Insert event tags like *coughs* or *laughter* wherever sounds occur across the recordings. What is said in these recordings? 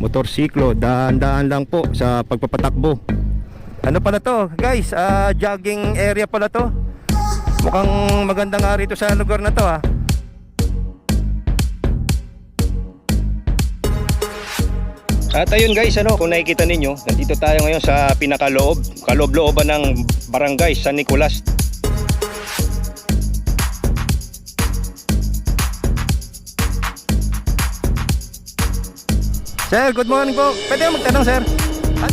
motorsiklo. Daan-daan lang po sa pagpapatakbo. Ano pala to, guys? Ah, jogging area pala to. Mukhang maganda nga rito sa lugar na to, ah. At ayun guys, ano, kung nakikita ninyo, nandito tayo ngayon sa pinakaloob, kaloob-looban ng barangay San Nicolas. Sir, good morning po. Pwede mo magtanong, sir? At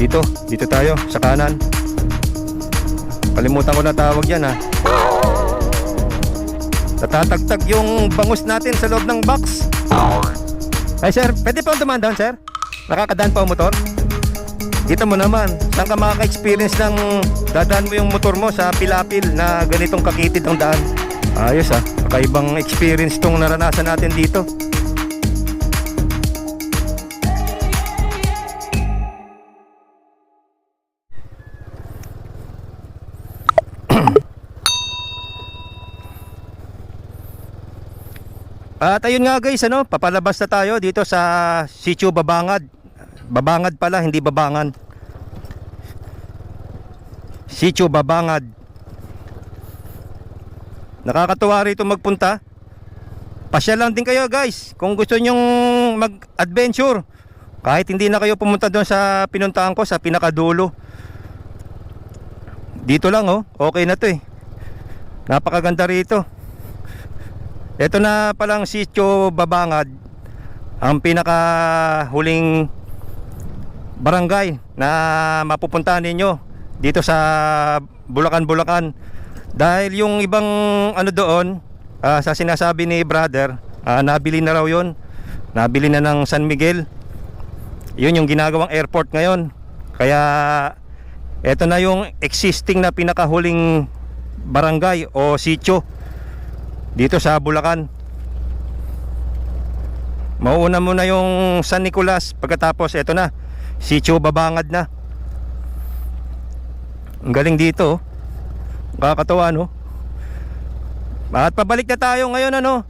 dito, dito tayo, sa kanan. Kalimutan ko na tawag yan, ha. Natatagtag yung bangus natin sa loob ng box. Ay sir, pwede pa dumaan doon sir? Nakakadaan pa ang motor? Dito mo naman, saan ka makaka-experience ng dadaan mo yung motor mo sa pilapil na ganitong kakitid ang daan? Ayos ah, kakaibang experience tong naranasan natin dito. At ayun nga guys, ano, papalabas na tayo dito sa Sitio Babangad. Babangad pala, hindi Babangan. Sitio Babangad. Nakakatuwa rito magpunta. Pasya lang din kayo guys kung gusto nyong mag-adventure. Kahit hindi na kayo pumunta doon sa pinuntahan ko sa pinakadulo. Dito lang oh, okay na to eh. Napakaganda rito. Ito na palang sitio Babangad ang pinaka huling barangay na mapupuntahan ninyo dito sa Bulacan Bulacan. Dahil yung ibang ano doon ah, sa sinasabi ni brother ah, nabili na raw yon nabili na ng San Miguel. Yun yung ginagawang airport ngayon. Kaya ito na yung existing na pinakahuling barangay o sitio dito sa Bulacan. Mauuna muna yung San Nicolas pagkatapos ito na, Sitio Babangad na. Ang galing dito. oh. Kakatawa no. At pabalik na tayo ngayon ano.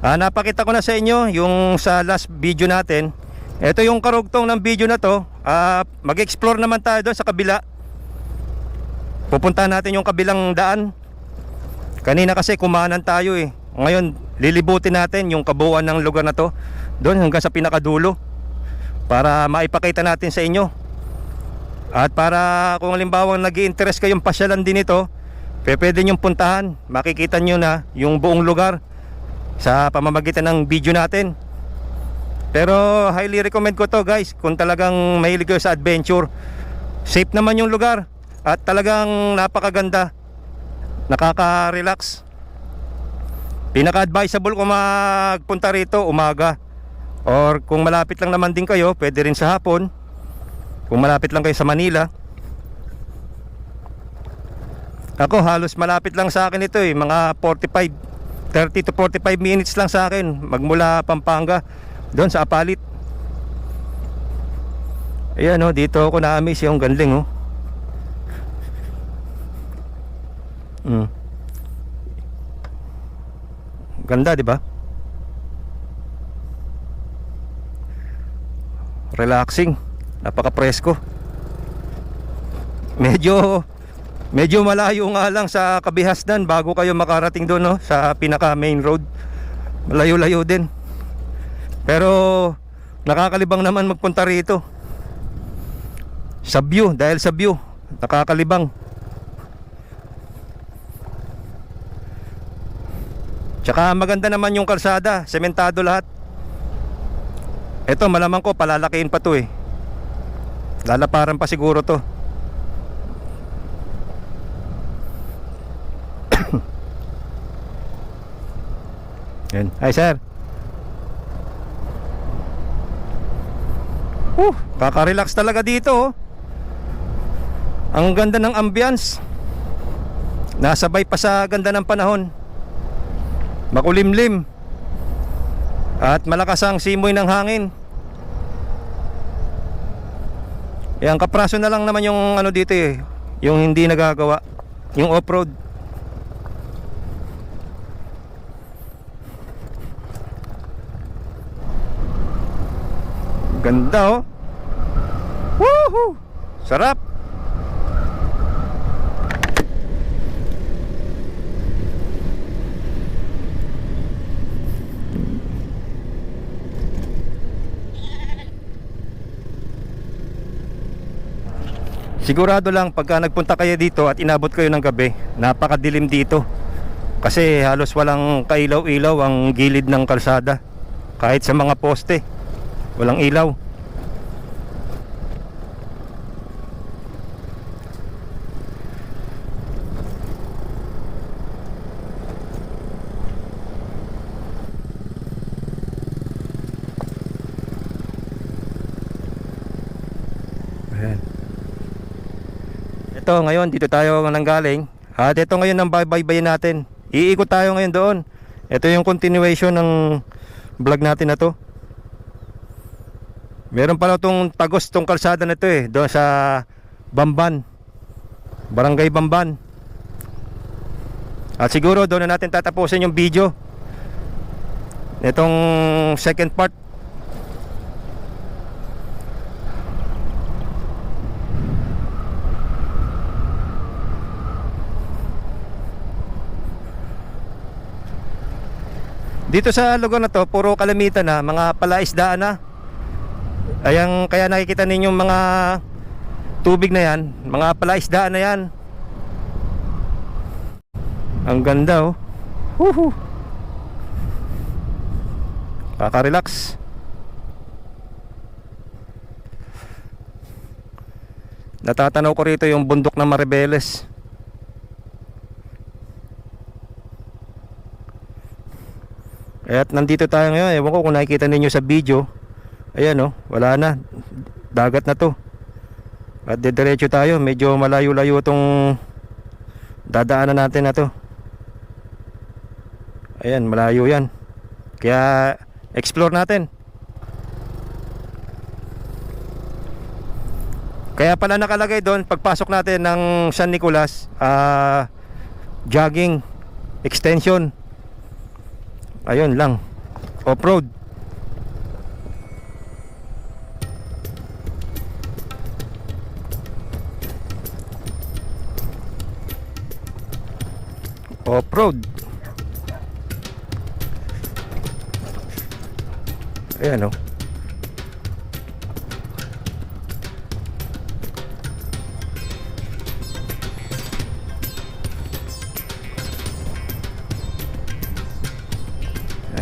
Ah, napakita ko na sa inyo yung sa last video natin. Ito yung karugtong ng video na to. Ah, mag-explore naman tayo doon sa kabila. Pupunta natin yung kabilang daan Kanina kasi kumanan tayo eh. Ngayon, lilibutin natin yung kabuuan ng lugar na to. Doon hanggang sa pinakadulo. Para maipakita natin sa inyo. At para kung halimbawa nag interest kayong pasyalan din ito, pwede nyong puntahan. Makikita nyo na yung buong lugar sa pamamagitan ng video natin. Pero highly recommend ko to guys kung talagang mahilig kayo sa adventure. Safe naman yung lugar at talagang napakaganda nakaka-relax. Pinaka-advisable kung magpunta rito umaga. Or kung malapit lang naman din kayo, pwede rin sa hapon. Kung malapit lang kayo sa Manila. Ako halos malapit lang sa akin ito eh, mga 45 30 to 45 minutes lang sa akin magmula Pampanga doon sa Apalit. Ayan oh, dito ako na-amaze yung gandling oh. Mm. Ganda, di ba? Relaxing. Napaka-presko. Medyo medyo malayo nga lang sa Kabihasnan bago kayo makarating doon no sa pinaka main road. Malayo-layo din. Pero nakakalibang naman magpunta rito. Sa view, dahil sa view, nakakalibang. Tsaka maganda naman yung kalsada, sementado lahat. Ito malamang ko palalakihin pa to eh. Lalaparan pa siguro to. *coughs* Yan. Hi sir. Uh, kaka-relax talaga dito oh. Ang ganda ng ambience. Nasabay pa sa ganda ng panahon makulimlim at malakas ang simoy ng hangin yan kapraso na lang naman yung ano dito eh yung hindi nagagawa yung off-road Ganda oh. Woohoo! Sarap. Sigurado lang pagka nagpunta kayo dito at inabot kayo ng gabi, napakadilim dito. Kasi halos walang kailaw-ilaw ang gilid ng kalsada. Kahit sa mga poste, walang ilaw. Ayan. Ito ngayon dito tayo nanggaling. At ito ngayon ang baybayin natin. Iikot tayo ngayon doon. Ito yung continuation ng vlog natin na to. Meron pala itong tagos tong kalsada na to eh Doon sa Bamban. Barangay Bamban. At siguro doon na natin tatapusin yung video. Itong second part Dito sa lugar na to, puro kalamitan na, mga palaisdaan na. Ayan, kaya nakikita ninyo mga tubig na yan, mga palaisdaan na yan. Ang ganda oh. Woohoo. Kaka-relax. Natatanaw ko rito yung bundok ng Maribeles. At nandito tayo ngayon, ewan ko kung nakikita ninyo sa video. Ayan oh, wala na. Dagat na to. At didiretso tayo, medyo malayo-layo tong dadaanan natin na to. Ayan, malayo yan. Kaya explore natin. Kaya pala nakalagay doon pagpasok natin ng San Nicolas, ah jogging extension. Ayun lang. Off-road. Off-road. Ayan oh.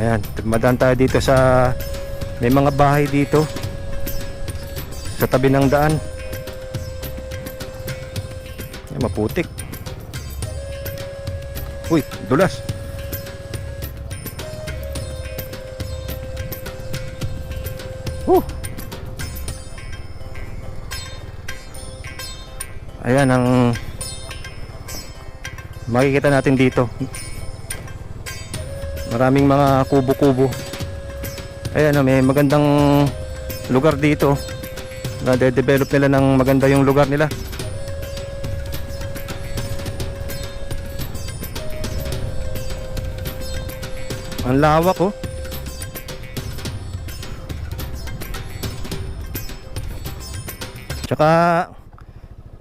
Ayan, madaan tayo dito sa may mga bahay dito sa tabi ng daan. Ay, maputik. Uy, dulas. Huh. Ayan ang makikita natin dito. Maraming mga kubo-kubo. Ayan, oh, may magandang lugar dito. Na-develop nila ng maganda yung lugar nila. Ang lawak oh. Tsaka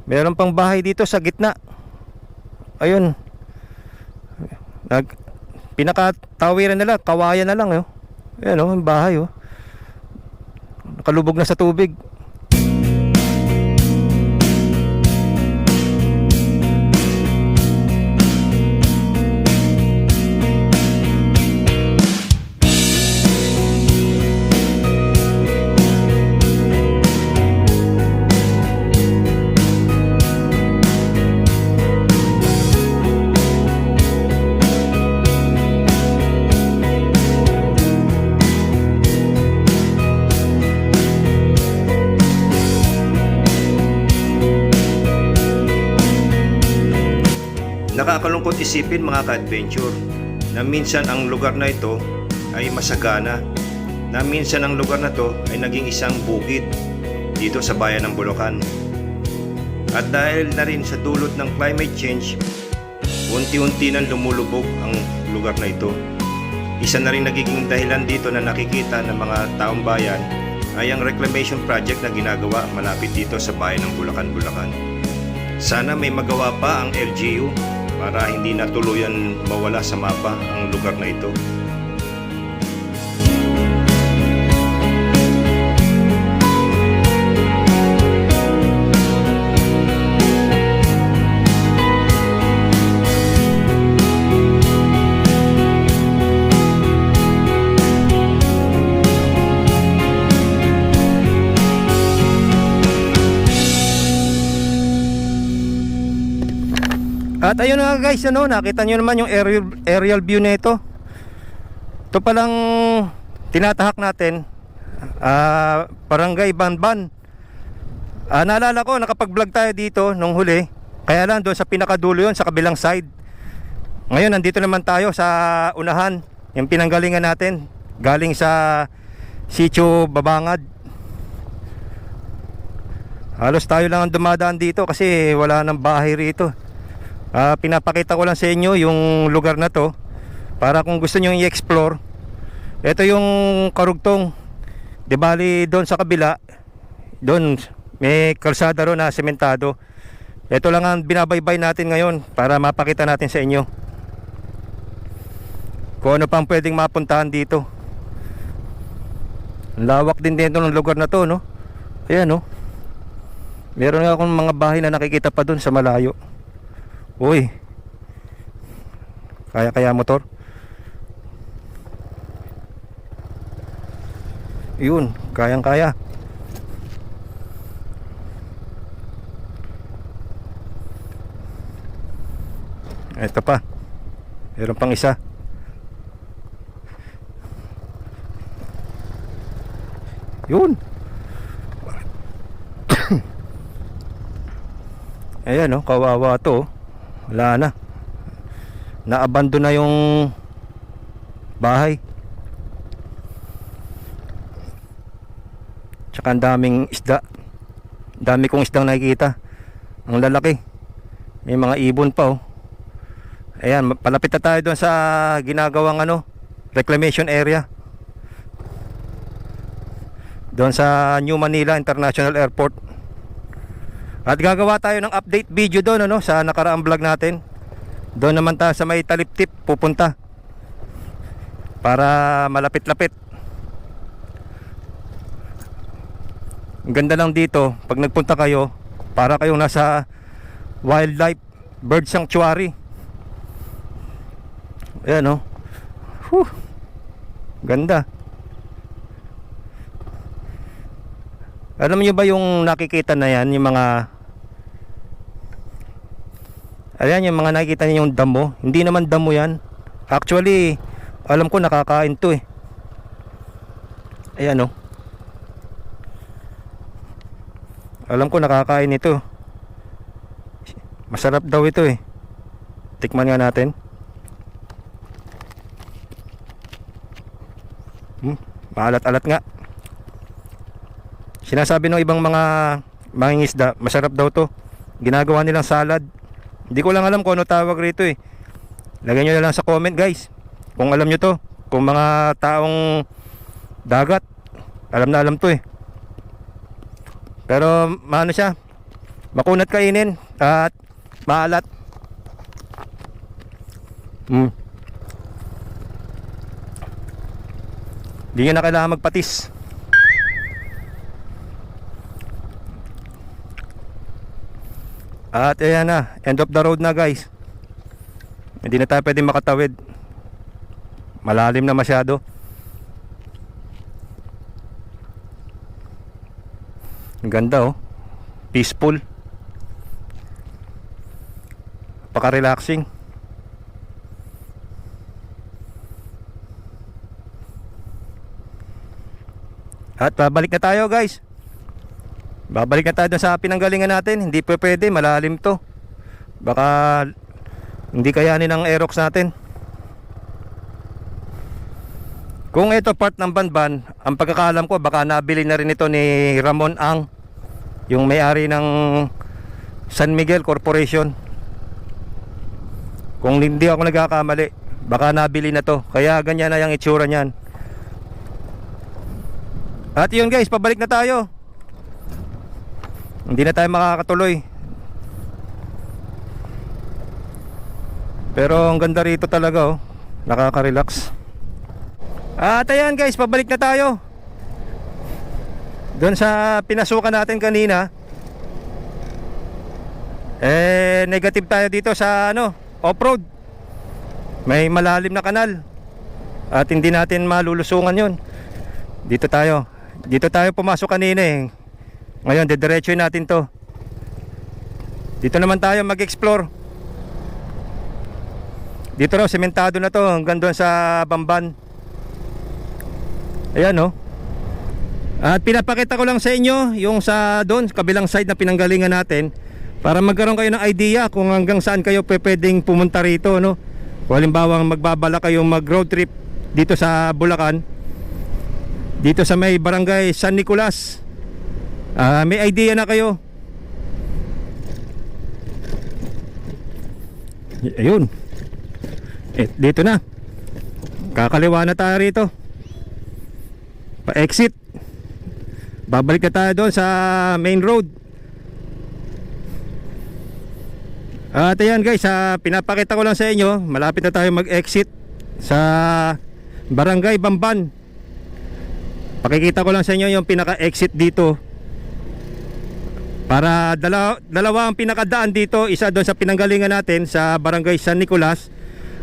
meron pang bahay dito sa gitna. Ayun. Nag pinakatawiran nila, kawayan na lang oh. Ayan oh, bahay oh. Nakalubog na sa tubig. Nakakalungkot isipin mga ka-adventure na minsan ang lugar na ito ay masagana na minsan ang lugar na to ay naging isang bukid dito sa bayan ng Bulacan. At dahil na rin sa dulot ng climate change, unti-unti nang lumulubog ang lugar na ito. Isa na rin nagiging dahilan dito na nakikita ng mga taong bayan ay ang reclamation project na ginagawa malapit dito sa bayan ng Bulacan, Bulacan. Sana may magawa pa ang LGU para hindi na tuluyan mawala sa mapa ang lugar na ito. At ayun na nga guys, ano, nakita nyo naman yung aerial, aerial view nito. Ito palang tinatahak natin, ah, barangay Banban. Ah, naalala ko, nakapag-vlog tayo dito nung huli. Kaya lang doon sa pinakadulo yon sa kabilang side. Ngayon, nandito naman tayo sa unahan, yung pinanggalingan natin. Galing sa Sitio Babangad. Halos tayo lang ang dumadaan dito kasi wala nang bahay rito. Ah, pinapakita ko lang sa inyo yung lugar na to para kung gusto niyo i-explore. Ito yung karugtong. Di bali doon sa kabila, doon may kalsada ro na sementado. Ito lang ang binabaybay natin ngayon para mapakita natin sa inyo. Kung ano pang pwedeng mapuntahan dito. Lawak din dito ng lugar na to, no? Ayan, no? Meron nga akong mga bahay na nakikita pa doon sa malayo. Uy. Kaya kaya motor? Yun, kayang kaya. Ito pa. Meron pang isa. Yun. *coughs* Ayan oh, kawawa to. Wala na. Naabando na yung bahay. Tsaka ang daming isda. Dami kong isdang nakikita. Ang lalaki. May mga ibon pa oh. Ayan, palapit na tayo doon sa ginagawang ano, reclamation area. Doon sa New Manila International Airport. At gagawa tayo ng update video doon ano sa nakaraang vlog natin. Doon naman tayo sa may taliptip pupunta. Para malapit-lapit. Ang ganda lang dito pag nagpunta kayo para kayong nasa wildlife bird sanctuary. Ayan oh. Whew. Ganda. Alam niyo ba yung nakikita na yan, yung mga Ayan yung mga nakikita niyo yung damo. Hindi naman damo yan. Actually, alam ko nakakain to eh. Ayan oh. Alam ko nakakain ito. Masarap daw ito eh. Tikman nga natin. Hmm, maalat-alat nga. Sinasabi ng ibang mga mangingisda, masarap daw to. Ginagawa nilang salad. Hindi ko lang alam kung ano tawag rito eh. Lagyan nyo na lang sa comment guys. Kung alam nyo to. Kung mga taong dagat. Alam na alam to eh. Pero maano siya. Makunat kainin. At maalat. Hmm. Hindi nyo na kailangan magpatis. At ayan na, end of the road na guys. Hindi na tayo pwede makatawid. Malalim na masyado. Ang ganda oh. Peaceful. Paka-relaxing. At babalik na tayo guys. Babalik na tayo sa pinanggalingan natin. Hindi pa pwede, malalim to. Baka hindi kayanin ng Aerox natin. Kung ito part ng Banban, ang pagkakalam ko baka nabili na rin ito ni Ramon Ang, yung may-ari ng San Miguel Corporation. Kung hindi ako nagkakamali, baka nabili na to. Kaya ganyan na yung itsura niyan. At yun guys, pabalik na tayo. Hindi na tayo makakatuloy. Pero ang ganda rito talaga oh. Nakaka-relax. At ayan guys, pabalik na tayo. Doon sa pinasukan natin kanina. Eh, negative tayo dito sa ano, off-road. May malalim na kanal. At hindi natin malulusungan yon. Dito tayo. Dito tayo pumasok kanina eh. Ngayon, dediretso natin to. Dito naman tayo mag-explore. Dito raw, sementado na to hanggang doon sa Bamban. Ayan oh. At pinapakita ko lang sa inyo yung sa doon, kabilang side na pinanggalingan natin para magkaroon kayo ng idea kung hanggang saan kayo pwedeng pumunta rito, no? Kung halimbawa magbabala kayong mag road trip dito sa Bulacan, dito sa may barangay San Nicolas, ah, may idea na kayo. Ayun. Eh, dito na. Kakaliwa na tayo rito. Pa-exit. Babalik na tayo doon sa main road. At ayan guys, ah, pinapakita ko lang sa inyo, malapit na tayo mag-exit sa Barangay Bamban. Pakikita ko lang sa inyo yung pinaka-exit dito. Para dalawa, dalawa ang pinakadaan dito, isa doon sa pinanggalingan natin sa Barangay San Nicolas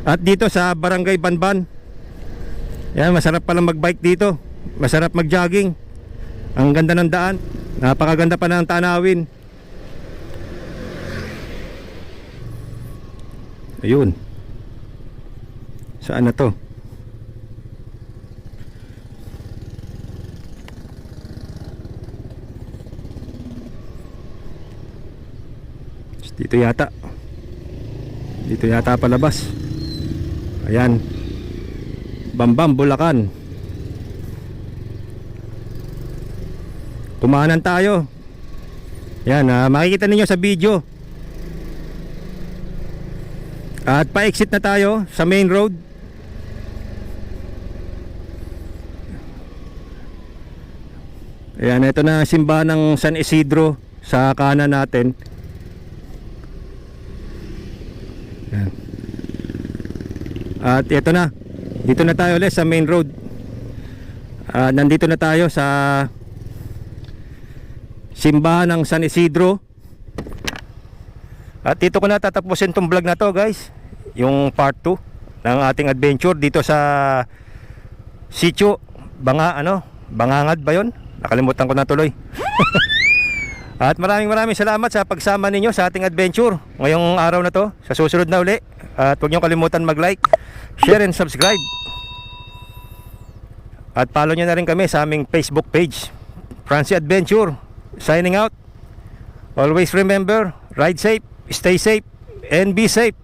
at dito sa Barangay Banban. Yan, masarap palang mag-bike dito. Masarap mag-jogging. Ang ganda ng daan. Napakaganda pa ng tanawin. Ayun. Saan na to? Dito yata. Dito yata palabas. Ayan. Bambam, Bulacan. Kumanan tayo. Yan, ah, makikita ninyo sa video. At pa-exit na tayo sa main road. Ayan, ito na simbahan ng San Isidro sa kanan natin. Ayan. At ito na. Dito na tayo ulit sa main road. Ah, nandito na tayo sa simbahan ng San Isidro. At dito ko na tatapusin tong vlog na to guys. Yung part 2 ng ating adventure dito sa sitio Banga ano? Bangangad ba 'yon? Nakalimutan ko na tuloy. *laughs* At maraming maraming salamat sa pagsama ninyo sa ating adventure ngayong araw na to. Sa susunod na uli. At huwag niyo kalimutan mag-like, share and subscribe. At follow nyo na rin kami sa aming Facebook page. Francie Adventure. Signing out. Always remember, ride safe, stay safe, and be safe.